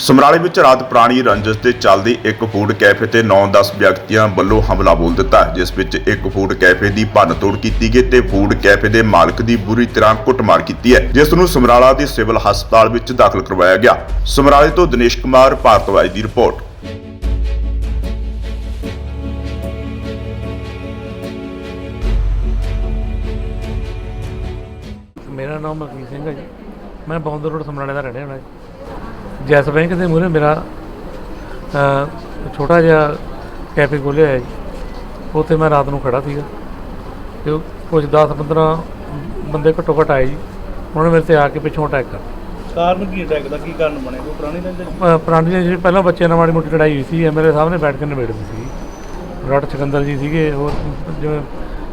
ਸਮਰਾਲੇ ਵਿੱਚ ਰਾਤ ਪੁਰਾਣੀ ਰੰਜਸ ਦੇ ਚੱਲਦੇ ਇੱਕ ਫੂਡ ਕੈਫੇ ਤੇ 9-10 ਵਿਅਕਤੀਆਂ ਵੱਲੋਂ ਹਮਲਾ ਬੋਲ ਦਿੱਤਾ, ਜਿਸ ਵਿੱਚ ਇੱਕ ਫੂਡ ਕੈਫੇ ਦੀ ਭੰਨਤੋੜ ਕੀਤੀ ਗਈ ਤੇ ਫੂਡ ਕੈਫੇ ਦੇ ਮਾਲਕ ਦੀ ਬੁਰੀ ਤਰ੍ਹਾਂ ਕੁੱਟਮਾਰ ਕੀਤੀ ਹੈ, ਜਿਸ ਨੂੰ ਸਮਰਾਲਾ ਦੇ ਸਿਵਲ ਹਸਪਤਾਲ ਵਿੱਚ ਦਾਖਲ ਕਰਵਾਇਆ ਗਿਆ। ਸਮਰਾਲੇ ਤੋਂ ਦਿਨੇਸ਼ ਕੁਮਾਰ ਭਾਰਤਵਾਜ ਦੀ ਰਿਪੋਰਟ। ਮੇਰਾ ਨਾਮ ਮਲਕੀਤ ਸਿੰਘ ਹੈ ਜੀ। ਮੈਂ ਬੌਂਦਰ ਰੋਡ ਸਮਰਾਲੇ ਦਾ ਰਹਿਣ ਵਾਲਾ ਜੀ। ਜੈਸ ਬੈਂਕ ਦੇ ਮੂਹਰੇ ਮੇਰਾ ਛੋਟਾ ਜਿਹਾ ਕੈਫੇ ਖੋਲ੍ਹਿਆ ਹੈ ਉੱਥੇ ਮੈਂ ਰਾਤ ਨੂੰ ਖੜਾ ਸੀਗਾ। ਤੇ ਕੁਝ 10 15 ਬੰਦੇ ਘੱਟੋ ਘੱਟ ਆਏ ਜੀ। ਉਹਨਾਂ ਨੇ ਮੇਰੇ ਤੇ ਆ ਕੇ ਪਿੱਛੋਂ ਅਟੈਕ ਕਰ ਕਾਰਨ ਕੀ ਅਟੈਕ ਦਾ? ਕੀ ਕਾਰਨ ਬਣਿਆ ਕੋਈ ਪੁਰਾਣੀ ਰੰਜਿਸ਼ ਪੁਰਾਣੀ ਜਿਹੜੀ ਪਹਿਲਾਂ ਬੱਚਿਆਂ ਨਾਲ ਮਾੜੀ ਮੋਟੀ ਲੜਾਈ ਹੋਈ ਸੀ। ਐਮਐਲਏ ਸਾਹਿਬ ਨੇ ਬੈਠ ਕੇ ਨਿਬੇੜਦੀ ਸੀ। ਰਟ ਚਕੰਦਰ ਜੀ ਸੀਗੇ ਹੋਰ ਜਿਵੇਂ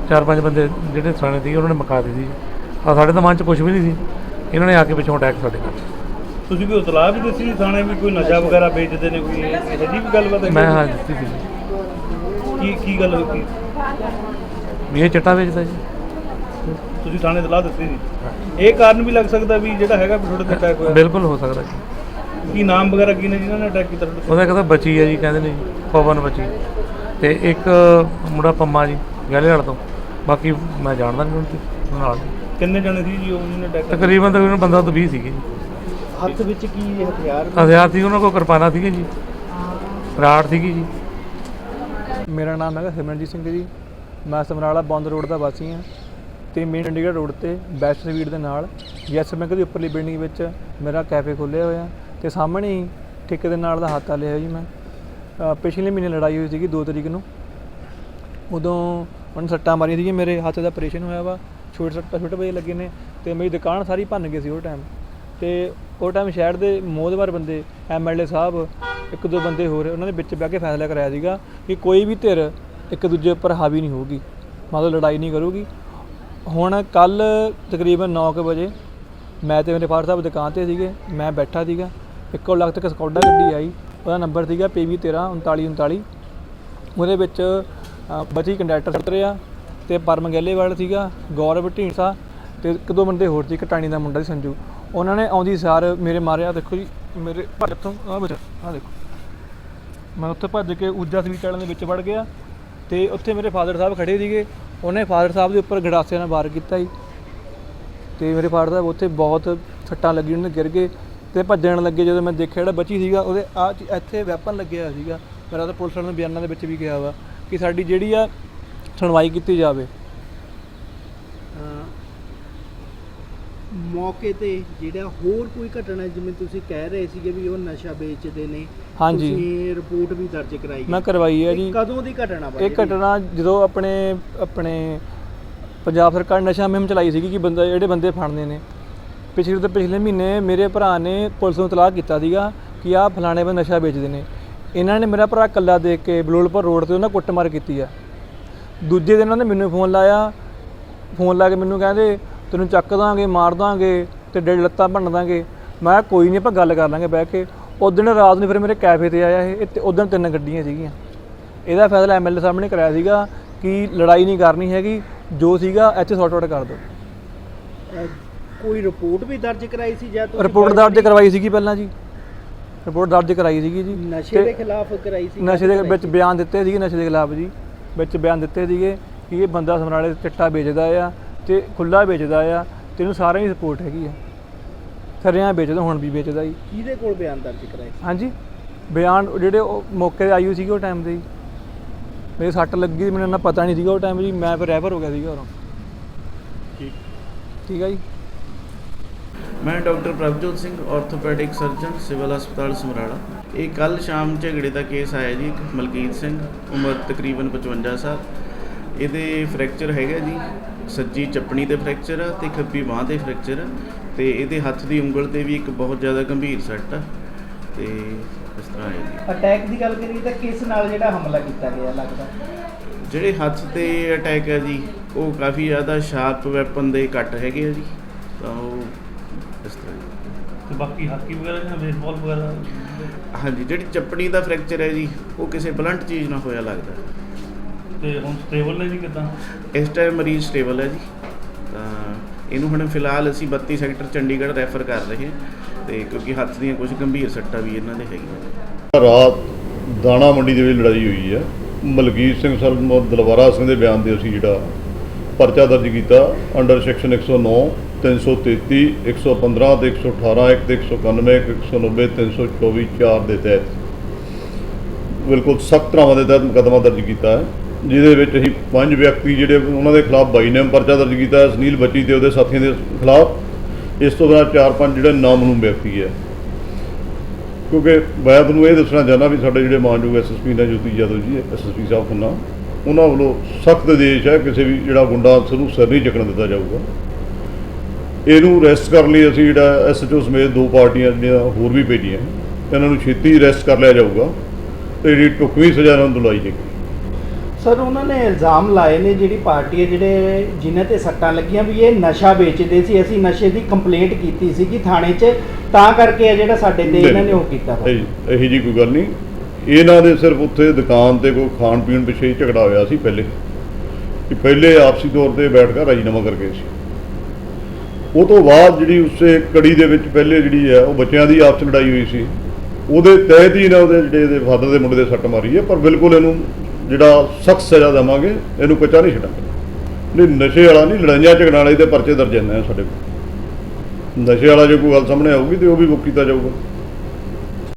ਚਾਰ ਪੰਜ ਬੰਦੇ ਜਿਹੜੇ ਸਾਣੇ ਸੀਗੇ ਉਹਨਾਂ ਨੇ ਮੁਕਾ ਦਿੱਤੀ ਸੀ। ਆ ਸਾਡੇ ਤਾਂ ਮਨ 'ਚ ਕੁਝ ਵੀ ਨਹੀਂ ਸੀ। ਇਹਨਾਂ ਨੇ ਆ ਕੇ ਪਿੱਛੋਂ ਅਟੈਕ ਸਾਡੇ ਕਰ ਤੁਸੀਂ ਕੋਈ ਇਤਲਾਹ ਵੀ ਦਿੱਤੀ ਸੀ ਥਾਣੇ ਵੀ ਕੋਈ ਨਸ਼ਾ ਵਗੈਰਾ ਵੇਚਦੇ ਨੇ ਕੋਈ? ਇਹੋ ਜਿਹੀ ਵੀ ਗੱਲਬਾਤ ਹੈ? ਮੈਂ ਹਾਂ ਦਿੱਤੀ ਸੀ। ਕੀ ਕੀ ਗੱਲ ਹੋਈ ਵੀ ਇਹ ਚਿੱਟਾ ਵੇਚਦਾ ਜੀ। ਤੁਸੀਂ ਥਾਣੇ ਇਤਲਾਹ ਦਿੱਤੀ ਸੀ? ਇਹ ਕਾਰਨ ਵੀ ਲੱਗ ਸਕਦਾ ਵੀ ਜਿਹੜਾ ਹੈਗਾ ਵੀ ਤੁਹਾਡੇ ਤੇ ਅਟੈਕ ਹੋਇਆ? ਬਿਲਕੁਲ ਹੋ ਸਕਦਾ ਜੀ। ਕੀ ਨਾਮ ਵਗੈਰਾ ਕੀ ਨੇ ਜਿਨ੍ਹਾਂ ਨੇ ਅਟੈਕ ਕੀਤਾ ਤੁਹਾਡੇ? ਉਹਦਾ ਕਹਿੰਦਾ ਬਚੀ ਹੈ ਜੀ ਕਹਿੰਦੇ ਨੇ ਜੀ, ਪਵਨ ਬਚੀ। ਤੇ ਇੱਕ ਮੁੰਡਾ ਪੰਮਾ ਜੀ ਗਹਿਲੇ ਵਾਲ ਤੋਂ। ਬਾਕੀ ਮੈਂ ਜਾਣਦਾ ਨਹੀਂ ਉਹਨੂੰ ਨਾਲ। ਕਿੰਨੇ ਜਣੇ ਸੀ ਜੀ ਉਹ ਜਿਹਨੇ ਅਟੈਕ ਤਕਰੀਬਨ ਤਕਰੀਬਨ ਬੰਦਾ ਤਾਂ 20 ਸੀਗੇ ਜੀ। ਹੱਥ ਵਿੱਚ ਕੀ ਹਥਿਆਰ ਹਥਿਆਰ ਸੀ ਉਹਨਾਂ ਕੋਲ ਕਿਰਪਾਨਾਂ ਸੀਗੀਆਂ ਜੀ। ਰਾੜ ਸੀਗੀ ਜੀ। ਮੇਰਾ ਨਾਮ ਹੈਗਾ ਸਿਮਰਨਜੀਤ ਸਿੰਘ ਜੀ। ਮੈਂ ਸਮਰਾਲਾ ਬੰਦ ਰੋਡ ਦਾ ਵਾਸੀ ਹਾਂ ਤੇ ਮੇਨ ਚੰਡੀਗੜ੍ਹ ਰੋਡ ਤੇ ਬੈਸਟ ਸਵੀਟ ਦੇ ਨਾਲ ਯੈਸ ਬੈਂਕ ਦੀ ਉੱਪਰਲੀ ਬਿਲਡਿੰਗ ਵਿੱਚ ਮੇਰਾ ਕੈਫੇ ਖੋਲ੍ਹਿਆ ਹੋਇਆ ਤੇ ਸਾਹਮਣੇ ਹੀ ਠੇਕੇ ਦੇ ਨਾਲ ਦਾ ਹੱਥ ਆ ਲਿਆ ਜੀ ਮੈਂ। ਪਿਛਲੇ ਮਹੀਨੇ ਲੜਾਈ ਹੋਈ ਸੀਗੀ 2 ਤਰੀਕ ਨੂੰ। ਉਦੋਂ ਉਹਨੇ ਸੱਟਾਂ ਮਾਰੀਆਂ ਸੀਗੀਆਂ ਮੇਰੇ ਹੱਥ ਦਾ ਆਪਰੇਸ਼ਨ ਹੋਇਆ ਵਾ। ਛੋਟੇ ਸੱਟਾਂ ਛੋਟੇ ਵਜੇ ਲੱਗੇ ਨੇ ਤੇ ਮੇਰੀ ਦੁਕਾਨ ਸਾਰੀ ਭੰਨ ਗਈ ਸੀ ਉਹ ਟਾਈਮ ਤੇ ਉਹ ਟਾਈਮ ਸ਼ਹਿਰ ਦੇ ਮੋਹਦਵਾਰ ਬੰਦੇ ਐਮਐਲਏ ਸਾਹਿਬ ਇੱਕ ਦੋ ਬੰਦੇ ਹੋਰ ਉਹਨਾਂ ਦੇ ਵਿੱਚ ਬਹਿ ਕੇ ਫੈਸਲਾ ਕਰਾਇਆ ਸੀਗਾ ਕਿ ਕੋਈ ਵੀ ਧਿਰ ਇੱਕ ਦੂਜੇ ਉੱਪਰ ਹਾਵੀ ਨਹੀਂ ਹੋਊਗੀ ਮਤਲਬ ਲੜਾਈ ਨਹੀਂ ਕਰੂਗੀ। ਹੁਣ ਕੱਲ ਤਕਰੀਬਨ 9:00 ਵਜੇ ਮੈਂ ਤੇ ਮੇਰੇ ਫਾਦਰ ਸਾਹਿਬ ਦੁਕਾਨ ਤੇ ਸੀਗੇ ਮੈਂ ਬੈਠਾ ਸੀਗਾ ਇੱਕੋ ਲੱਖ ਤੱਕ ਸਕੌਡਾ ਗੱਡੀ ਆਈ ਉਹਦਾ ਨੰਬਰ ਸੀਗਾ PV 13 3939 ਉਹਦੇ ਵਿੱਚ ਅ, ਬਚੀ ਕੰਡਕਟਰ ਸਤਰਿਆ ਤੇ ਪਰਮ ਗੈਲੇਵਾਲ ਸੀਗਾ ਗੌਰਵ ਢੀਂਡਸਾ ਤੇ ਇੱਕ ਦੋ ਬੰਦੇ ਹੋਰ ਸੀ ਕਟਾਣੀ ਦਾ ਮੁੰਡਾ ਸੀ ਸੰਜੂ। ਉਹਨਾਂ ਨੇ ਆਉਂਦੀ ਸਾਰ ਮੇਰੇ ਮਾਰਿਆ, ਦੇਖੋ ਜੀ, ਮੇਰੇ ਭੱਜ ਤੋਂ ਆ ਬਚਾ ਆ ਦੇਖੋ। ਮੈਂ ਉੱਥੇ ਭੱਜ ਕੇ ਊਜਾ ਸਵੀਟ ਵਾਲਿਆਂ ਦੇ ਵਿੱਚ ਵੜ ਗਿਆ ਤੇ ਉੱਥੇ ਮੇਰੇ ਫਾਦਰ ਸਾਹਿਬ ਖੜੇ ਸੀਗੇ। ਉਹਨੇ ਫਾਦਰ ਸਾਹਿਬ ਦੇ ਉੱਪਰ ਗੜਾਸੇ ਨਾਲ ਵਾਰ ਕੀਤਾ ਜੀ। ਤੇ ਮੇਰੇ ਫਾਦਰ ਸਾਹਿਬ ਉੱਥੇ ਬਹੁਤ ਸੱਟਾਂ ਲੱਗੀਆਂ, ਉਹਨੇ ਗਿਰ ਗਏ ਤੇ ਭੱਜਣ ਲੱਗੇ ਜਦੋਂ ਮੈਂ ਦੇਖਿਆ ਜਿਹੜਾ ਬਚੀ ਸੀਗਾ, ਉਹਦੇ ਆ ਇੱਥੇ ਵੈਪਨ ਲੱਗਿਆ ਹੋਇਆ ਸੀਗਾ। ਮੇਰਾ ਤਾਂ ਪੁਲਿਸ ਵਾਲਿਆਂ ਦੇ ਬਿਆਨਾਂ ਦੇ ਵਿੱਚ ਵੀ ਗਿਆ ਵਾ ਕਿ ਸਾਡੀ ਜਿਹੜੀ ਆ ਸੁਣਵਾਈ ਕੀਤੀ ਜਾਵੇ। ਮੌਕੇ ਤੇ ਜਿਹੜਾ ਹੋਰ ਕੋਈ ਘਟਨਾ ਜਿਵੇਂ ਤੁਸੀਂ ਕਹਿ ਰਹੇ ਸੀਗੇ ਵੀ ਉਹ ਨਸ਼ਾ ਵੇਚਦੇ ਨੇ ਹਾਂਜੀ। ਤੁਸੀਂ ਰਿਪੋਰਟ ਵੀ ਦਰਜ ਕਰਾਈ ਮੈਂ ਕਰਵਾਈ ਹੈ ਇਹ ਜੀ। ਕਦੋਂ ਦੀ ਘਟਨਾ ਵਾ ਇਹ? ਘਟਨਾ ਜਦੋਂ ਆਪਣੇ ਆਪਣੇ ਪੰਜਾਬ ਸਰਕਾਰ ਨਸ਼ਾ ਮੁਹਿੰਮ ਚਲਾਈ ਸੀਗੀ ਕਿ ਬੰਦਾ ਜਿਹੜੇ ਬੰਦੇ ਫੜਨੇ ਨੇ। ਪਿਛਲੇ ਤੋਂ ਪਿਛਲੇ ਮਹੀਨੇ ਮੇਰੇ ਭਰਾ ਨੇ ਪੁਲਿਸ ਨੂੰ ਤਲਾਕ ਕੀਤਾ ਸੀਗਾ ਕਿ ਆਹ ਫਲਾਣੇ ਬੰਦੇ ਨਸ਼ਾ ਵੇਚਦੇ ਨੇ। ਇਹਨਾਂ ਨੇ ਮੇਰਾ ਭਰਾ ਇਕੱਲਾ ਦੇਖ ਕੇ ਬਲੋਲਪੁਰ ਰੋਡ ਤੇ ਉਹਨਾਂ ਕੁੱਟਮਾਰ ਕੀਤੀ ਆ। ਦੂਜੇ ਦਿਨ ਉਹਨਾਂ ਨੇ ਮੈਨੂੰ ਫੋਨ ਲਾਇਆ। ਫੋਨ ਲਾ ਕੇ ਮੈਨੂੰ ਕਹਿੰਦੇ ਤੈਨੂੰ ਚੱਕ ਦਾਂਗੇ ਮਾਰ ਦਾਂਗੇ ਤੇ ਡੇਢ ਲੱਤਾਂ ਭੰਨ ਦਾਂਗੇ। ਮੈਂ ਕਿਹਾ ਕੋਈ ਨਹੀਂ ਆਪਾਂ ਗੱਲ ਕਰ ਲਾਂਗੇ ਬਹਿ ਕੇ। ਉਦੋਂ ਰਾਤ ਨੂੰ ਫਿਰ ਮੇਰੇ ਕੈਫੇ ਤੇ ਆਇਆ ਇਹ ਤੇ ਉਦੋਂ ਤਿੰਨ ਗੱਡੀਆਂ ਸੀਗੀਆਂ। ਇਹਦਾ ਫੈਸਲਾ ਐਮਐਲਏ ਸਾਹਿਬ ਨੇ ਕਰਾਇਆ ਸੀਗਾ ਕਿ ਲੜਾਈ ਨਹੀਂ ਕਰਨੀ ਹੈਗੀ ਜੋ ਸੀਗਾ ਇੱਥੇ ਸੌਟ ਆਊਟ ਕਰ ਦਿਓ। ਕੋਈ ਰਿਪੋਰਟ ਵੀ ਦਰਜ ਕਰਾਈ ਸੀ ਜਾਂ ਤੁਸੀਂ ਰਿਪੋਰਟ ਦਰਜ ਕਰਵਾਈ ਸੀਗੀ ਪਹਿਲਾਂ ਜੀ। ਰਿਪੋਰਟ ਦਰਜ ਕਰਾਈ ਸੀਗੀ ਜੀ। ਨਸ਼ੇ ਦੇ ਖਿਲਾਫ ਕਰਾਈ ਸੀ ਨਸ਼ੇ ਦੇ ਵਿੱਚ ਬਿਆਨ ਦਿੱਤੇ ਸੀਗੇ ਨਸ਼ੇ ਦੇ ਖਿਲਾਫ ਜੀ। ਵਿੱਚ ਬਿਆਨ ਦਿੱਤੇ ਸੀਗੇ ਕਿ ਇਹ ਬੰਦਾ ਸਮਰਾਲੇ ਚਿੱਟਾ ਵੇਚਦਾ ਆ ਤੇ ਖੁੱਲਾ ਵੇਚਦਾ ਆ ਤੇ ਇਹਨੂੰ ਸਾਰਿਆਂ ਦੀ ਸਪੋਰਟ ਹੈਗੀ ਆ। ਸਰਿਆਂ ਵੇਚਦਾ ਹੁਣ ਵੀ ਵੇਚਦਾ ਜੀ। ਕਿਹਦੇ ਕੋਲ ਬਿਆਨ ਦਰਜ ਕਰਾਏ ਸੀ? ਹਾਂਜੀ ਬਿਆਨ ਉਹ ਜਿਹੜੇ ਉਹ ਮੌਕੇ ਤੇ ਆਈ ਹੋਈ ਸੀਗੀ ਉਹ ਟਾਈਮ ਤੇ ਜੀ। ਮੇਰੇ ਸੱਟ ਲੱਗੀ ਸੀ, ਮੈਨੂੰ ਇੰਨਾ ਪਤਾ ਨਹੀਂ ਸੀਗਾ ਉਹ ਟਾਈਮ ਜੀ ਮੈਂ ਫਿਰ ਰੈਫਰ ਹੋ ਗਿਆ ਸੀਗਾ ਉਰੋਂ। ਠੀਕ। ਠੀਕ ਆ ਜੀ। ਮੈਂ doctor Prabhjot Singh orthopaedic surgeon civil ਹਸਪਤਾਲ ਸਮਰਾਲਾ। ਇਹ ਕੱਲ ਸ਼ਾਮ ਝਗੜੇ ਦਾ ਕੇਸ ਆਇਆ ਜੀ ਇੱਕ ਮਲਕੀਤ ਸਿੰਘ ਉਮਰ ਤਕਰੀਬਨ 55 ਸਾਲ। ਇਹਦੇ ਫ੍ਰੈਕਚਰ ਹੈਗਾ ਜੀ। ਸੱਜੀ ਚੱਪਣੀ ਤੇ ਫ੍ਰੈਕਚਰ ਆ ਤੇ ਖੱਬੀ ਬਾਹ ਤੇ ਫ੍ਰੈਕਚਰ ਆ ਤੇ ਇਹਦੇ ਹੱਥ ਦੀ ਉਂਗਲ ਤੇ ਵੀ ਇੱਕ ਬਹੁਤ ਜ਼ਿਆਦਾ ਗੰਭੀਰ ਸੱਟ ਆ ਤੇ ਇਸ ਤਰ੍ਹਾਂ ਹੈ ਜੀ। ਅਟੈਕ ਦੀ ਗੱਲ ਕਰੀਏ ਤਾਂ ਕਿਸ ਨਾਲ ਜਿਹੜਾ ਹਮਲਾ ਕੀਤਾ ਗਿਆ ਲੱਗਦਾ? ਜਿਹੜੇ ਹੱਥ ਤੇ ਅਟੈਕ ਹੈ ਜੀ ਉਹ ਕਾਫੀ ਜ਼ਿਆਦਾ ਸ਼ਾਰਪ ਵੈਪਨ ਦੇ ਕੱਟ ਹੈਗੇ ਆ ਜੀ ਤਾਂ ਉਹ ਇਸ ਤਰ੍ਹਾਂ ਜੀ। ਤੇ ਬਾਕੀ ਹਾਕੀ ਵਗੈਰਾ ਜਾਂ ਬੇਸਬਾਲ ਵਗੈਰਾ? ਹਾਂਜੀ ਜਿਹੜੀ ਚੱਪਣੀ ਦਾ ਫ੍ਰੈਕਚਰ ਹੈ ਜੀ ਉਹ ਕਿਸੇ ਬਲੰਟ ਚੀਜ਼ ਨਾਲ ਹੋਇਆ ਲੱਗਦਾ। ਤੇ ਹੁਣ ਸਟੇਬਲ ਨੇ ਜੀ ਕਿਦਾਂ? ਇਸ ਟਾਈਮ ਮਰੀਜ਼ ਸਟੇਬਲ ਹੈ ਜੀ। ਤਾਂ ਇਹਨੂੰ ਹੁਣ ਫਿਲਹਾਲ ਅਸੀਂ 32 ਸੈਕਟਰ ਚੰਡੀਗੜ੍ਹ ਰੈਫਰ ਕਰ ਰਹੇ ਹਾਂ ਤੇ ਕਿਉਂਕਿ ਹੱਥ ਦੀਆਂ ਕੁਝ ਗੰਭੀਰ ਸੱਟਾਂ ਵੀ ਇਹਨਾਂ ਦੇ ਹੈਗੀਆਂ ਰਾਤ ਦਾਣਾ ਮੰਡੀ ਦੇ ਵਿੱਚ ਲੜਾਈ ਹੋਈ ਹੈ। ਮਲਕੀਤ ਸਿੰਘ ਸਰ ਦਲਵਾਰਾ ਸਿੰਘ ਦੇ ਬਿਆਨ ਤੇ ਅਸੀਂ ਜਿਹੜਾ ਪਰਚਾ ਦਰਜ ਕੀਤਾ ਅੰਡਰ ਸੈਕਸ਼ਨ 109 333 115 ਤੇ 118 ਇੱਕ ਤੇ 191 ਇੱਕ 190 324 4 ਦੇ ਤਹਿਤ। ਬਿਲਕੁਲ ਸਖਤ ਧਾਰਾਵਾਂ ਦੇ ਤਹਿਤ ਮੁਕੱਦਮਾ ਦਰਜ ਕੀਤਾ ਹੈ। ਜਿਹਦੇ ਵਿੱਚ ਅਸੀਂ ਪੰਜ ਵਿਅਕਤੀ ਜਿਹੜੇ ਉਹਨਾਂ ਦੇ ਖਿਲਾਫ ਬਾਈ ਨੇਮ ਪਰਚਾ ਦਰਜ ਕੀਤਾ ਹੈ ਸੁਨੀਲ ਬੱਚੀ ਤੇ ਉਹਦੇ ਸਾਥੀਆਂ ਦੇ ਖਿਲਾਫ। ਇਸ ਤੋਂ ਬਾਅਦ ਚਾਰ ਪੰਜ ਜਿਹੜੇ ਨਾਮਨੂਮ ਵਿਅਕਤੀ ਹੈ। ਕਿਉਂਕਿ ਮੈਂ ਤੁਹਾਨੂੰ ਇਹ ਦੱਸਣਾ ਚਾਹੁੰਦਾ ਵੀ ਸਾਡੇ ਜਿਹੜੇ ਮਾਨਯੋਗ ਐਸਐਸਪੀ ਨੇ, ਜੋਤੀ ਯਾਦਵ ਜੀ ਐਸਐਸਪੀ ਸਾਹਿਬ ਖੰਨਾ ਉਹਨਾਂ ਵੱਲੋਂ ਸਖਤ ਆਦੇਸ਼ ਹੈ ਕਿਸੇ ਵੀ ਜਿਹੜਾ ਗੁੰਡਾ ਸਰੂ ਸਿਰ ਨਹੀਂ ਚੱਕਣ ਦਿੱਤਾ ਜਾਊਗਾ। ਇਹਨੂੰ ਅਰੈਸਟ ਕਰਨ ਲਈ ਅਸੀਂ ਜਿਹੜਾ ਐਸਐਚਓ ਸਮੇਤ ਦੋ ਪਾਰਟੀਆਂ ਜਿਹੜੀਆਂ ਹੋਰ ਵੀ ਭੇਜੀਆਂ। ਇਹਨਾਂ ਨੂੰ ਛੇਤੀ ਅਰੈਸਟ ਕਰ ਲਿਆ ਜਾਊਗਾ ਤੇ ਜਿਹੜੀ ਟੁਕਵੀਂ ਸਜ਼ਾ ਇਹਨਾਂ ਨੂੰ ਦਿਲਾਈ ਜਾਏਗੀ। ਸਰ ਉਹਨਾਂ ਨੇ ਇਲਜ਼ਾਮ ਲਾਏ ਨੇ ਜਿਹੜੀ ਪਾਰਟੀ ਹੈ ਜਿਹੜੇ ਜਿਨ੍ਹਾਂ ਤੇ ਸੱਟਾਂ ਲੱਗੀਆਂ ਵੀ ਇਹ ਨਸ਼ਾ ਵੇਚਦੇ ਸੀ। ਅਸੀਂ ਨਸ਼ੇ ਦੀ ਕੰਪਲੇਂਟ ਕੀਤੀ ਸੀ ਕਿ ਥਾਣੇ 'ਚ ਤਾਂ ਕਰਕੇ ਆ ਜਿਹੜਾ ਸਾਡੇ ਤੇ ਇਹਨਾਂ ਨੇ ਉਹ ਕੀਤਾ ਵਾ। ਇਹ ਇਹੀ ਜੀ ਕੋਈ ਗੱਲ ਨਹੀਂ। ਇਹਨਾਂ ਦੇ ਸਿਰਫ ਉੱਥੇ ਦੁਕਾਨ ਤੇ ਕੋਈ ਖਾਣ ਪੀਣ ਪਿੱਛੇ ਹੀ ਝਗੜਾ ਹੋਇਆ ਸੀ ਪਹਿਲੇ। ਕਿ ਪਹਿਲੇ ਆਪਸੀ ਤੌਰ ਤੇ ਬੈਠ ਕੇ ਰਾਜੀਨਾਮਾ ਕਰ ਗਏ ਸੀ। ਉਹ ਤੋਂ ਬਾਅਦ ਜਿਹੜੀ ਉਸੇ ਕੜੀ ਦੇ ਵਿੱਚ ਪਹਿਲੇ ਜਿਹੜੀ ਹੈ ਉਹ ਬੱਚਿਆਂ ਦੀ ਆਪਸ ਲੜਾਈ ਹੋਈ ਸੀ। ਉਹਦੇ ਤਹਿਤ ਹੀ ਨਾ ਉਹਦੇ ਜਿਹੜੇ ਇਹਦੇ ਫਾਦਰ ਦੇ ਮੁੰਡੇ ਦੇ ਸੱਟ ਮਾਰੀ ਹੈ ਪਰ ਬਿਲਕੁਲ ਇਹਨੂੰ ਜਿਹੜਾ ਸਖਤ ਸਜ਼ਾ ਦੇਵਾਂਗੇ, ਇਹਨੂੰ ਕੱਚਾ ਨਹੀਂ ਛੱਡਾਂਗੇ। ਨਹੀਂ, ਨਸ਼ੇ ਵਾਲਾ ਨਹੀਂ, ਲੜਾਈਆਂ ਝਗੜਾਂ ਵਾਲੇ ਦੇ ਪਰਚੇ ਦਰਜ ਨੇ ਸਾਡੇ ਕੋਲ। ਨਸ਼ੇ ਵਾਲਾ ਜੇ ਕੋਈ ਗੱਲ ਸਾਹਮਣੇ ਆਊਗੀ ਤੇ ਉਹ ਵੀ ਬੁੱਕ ਕੀਤਾ ਜਾਊਗਾ।